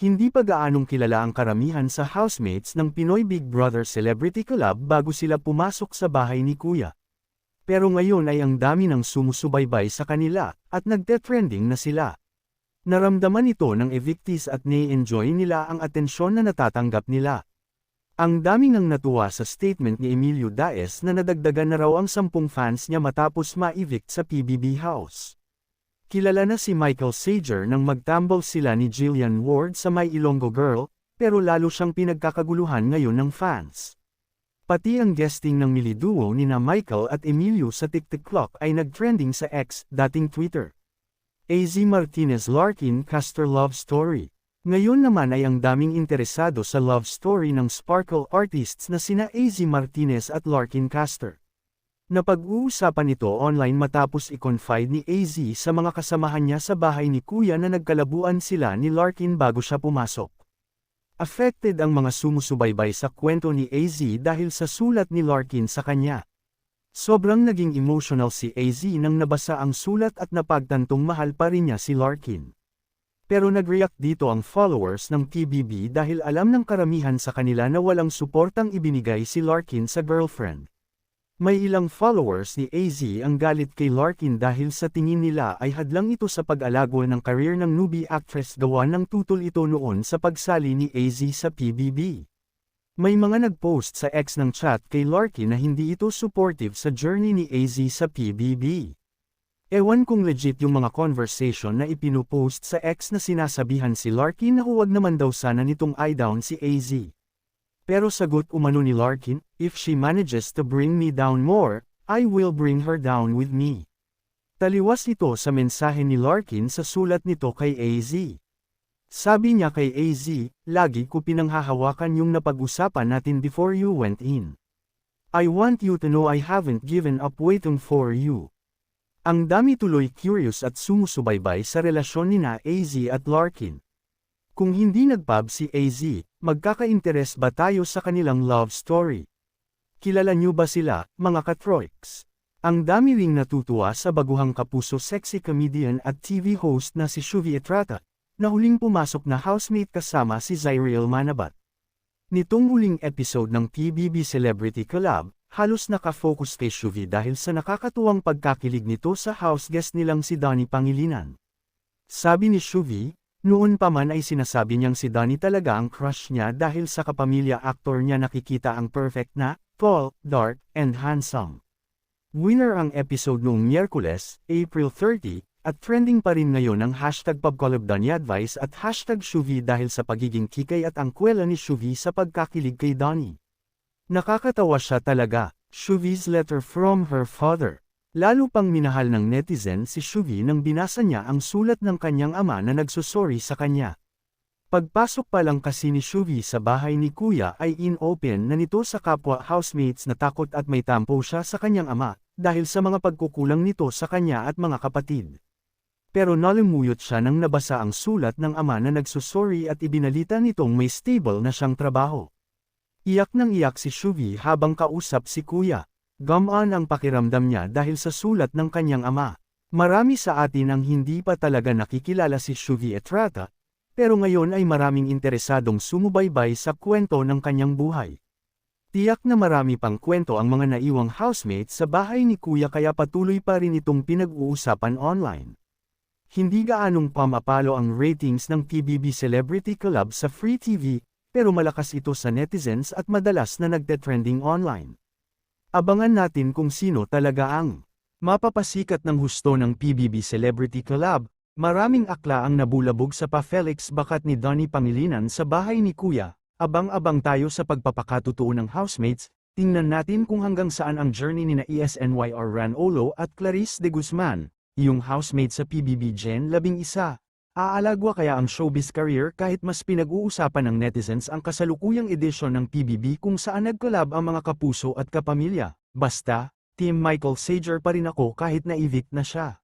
Hindi pa gaanong kilala ang karamihan sa housemates ng Pinoy Big Brother Celebrity Club bago sila pumasok sa bahay ni Kuya. Pero ngayon ay ang dami ng sumusubaybay sa kanila, at nagte-trending na sila. Naramdaman ito ng evictees at nai-enjoy nila ang atensyon na natatanggap nila. Ang daming nang natuwa sa statement ni Emilio Daes na nadagdagan na raw ang sampung fans niya matapos ma-evict sa PBB House. Kilala na si Michael Sager nang magtambol sila ni Jillian Ward sa My Ilonggo Girl, pero lalo siyang pinagkakaguluhan ngayon ng fans. Pati ang guesting ng Mili Duo ni na Michael at Emilio sa TikTok Clock ay nagtrending sa X, dating Twitter. AZ Martinez Larkin Caster Love Story. Ngayon naman ay ang daming interesado sa love story ng Sparkle artists na sina AZ Martinez at Larkin Caster. Napag-uusapan ito online matapos i-confide ni AZ sa mga kasamahan niya sa bahay ni Kuya na nagkalabuan sila ni Larkin bago siya pumasok. Affected ang mga sumusubaybay sa kwento ni AZ dahil sa sulat ni Larkin sa kanya. Sobrang naging emotional si AZ nang nabasa ang sulat at napagtantong mahal pa rin niya si Larkin. Pero nag-react dito ang followers ng PBB dahil alam ng karamihan sa kanila na walang suportang ibinigay si Larkin sa girlfriend. May ilang followers ni AZ ang galit kay Larkin dahil sa tingin nila ay hadlang ito sa pag-alago ng career ng newbie actress gawa ng tutol ito noon sa pagsali ni AZ sa PBB. May mga nag-post sa ex ng chat kay Larkin na hindi ito supportive sa journey ni AZ sa PBB. Ewan kung legit yung mga conversation na ipinupost sa ex na sinasabihan si Larkin na huwag naman daw sana nitong eye-down si AZ. Pero sagot umano ni Larkin, if she manages to bring me down more, I will bring her down with me. Taliwas ito sa mensahe ni Larkin sa sulat nito kay AZ. Sabi niya kay AZ, lagi ko pinanghahawakan yung napag-usapan natin before you went in. I want you to know I haven't given up waiting for you. Ang dami tuloy curious at sumusubaybay sa relasyon ni na AZ at Larkin. Kung hindi nagpub si AZ, magkaka-interes ba tayo sa kanilang love story? Kilala niyo ba sila, mga katroiks? Ang dami ring natutuwa sa baguhang kapuso sexy comedian at TV host na si Shuvi Etrata, na huling pumasok na housemate kasama si Zyriel Manabat. Nitong huling episode ng PBB Celebrity Collab, halos nakafocus kay Shuvi dahil sa nakakatuwang pagkakilig nito sa house guest nilang si Donnie Pangilinan. Sabi ni Shuvi, noon pa man ay sinasabi niyang si Donnie talaga ang crush niya dahil sa kapamilya actor niya nakikita ang perfect na, tall, dark, and handsome. Winner ang episode noong Miyerkules, April 30, at trending pa rin ngayon ang hashtag PubColabDonnieAdvice at hashtag Shuvi dahil sa pagiging kikay at angkwela ni Shuvi sa pagkakilig kay Donnie. Nakakatawa siya talaga, Shuvi's letter from her father. Lalo pang minahal ng netizen si Shuvi nang binasa niya ang sulat ng kanyang ama na nagsusorry sa kanya. Pagpasok pa lang kasi ni Shuvi sa bahay ni Kuya ay in-open na nito sa kapwa housemates na takot at may tampo siya sa kanyang ama, dahil sa mga pagkukulang nito sa kanya at mga kapatid. Pero nalimuyot siya nang nabasa ang sulat ng ama na nagsusorry at ibinalita nitong may stable na siyang trabaho. Iyak nang iyak si Shuvi habang kausap si Kuya. Gamaan ang pakiramdam niya dahil sa sulat ng kanyang ama. Marami sa atin ang hindi pa talaga nakikilala si Shuvi Etrata, pero ngayon ay maraming interesadong sumubaybay sa kwento ng kanyang buhay. Tiyak na marami pang kwento ang mga naiwang housemates sa bahay ni Kuya kaya patuloy pa rin itong pinag-uusapan online. Hindi gaanong pamapalo ang ratings ng PBB Celebrity Club sa Free TV, pero malakas ito sa netizens at madalas na nagte-trending online. Abangan natin kung sino talaga ang mapapasikat ng husto ng PBB Celebrity Collab. Maraming akla ang nabulabog sa pa-Felix bakat ni Donnie Pangilinan sa bahay ni Kuya. Abang-abang tayo sa pagpapakatutuo ng housemates, tingnan natin kung hanggang saan ang journey ni na ESNYR Ran Olo at Clarice de Guzman, yung housemate sa PBB Gen 11. Aalagwa kaya ang showbiz career kahit mas pinag-uusapan ng netizens ang kasalukuyang edisyon ng PBB kung saan nagkolab ang mga kapuso at kapamilya. Basta, Team Michael Sager pa rin ako kahit na-evict na siya.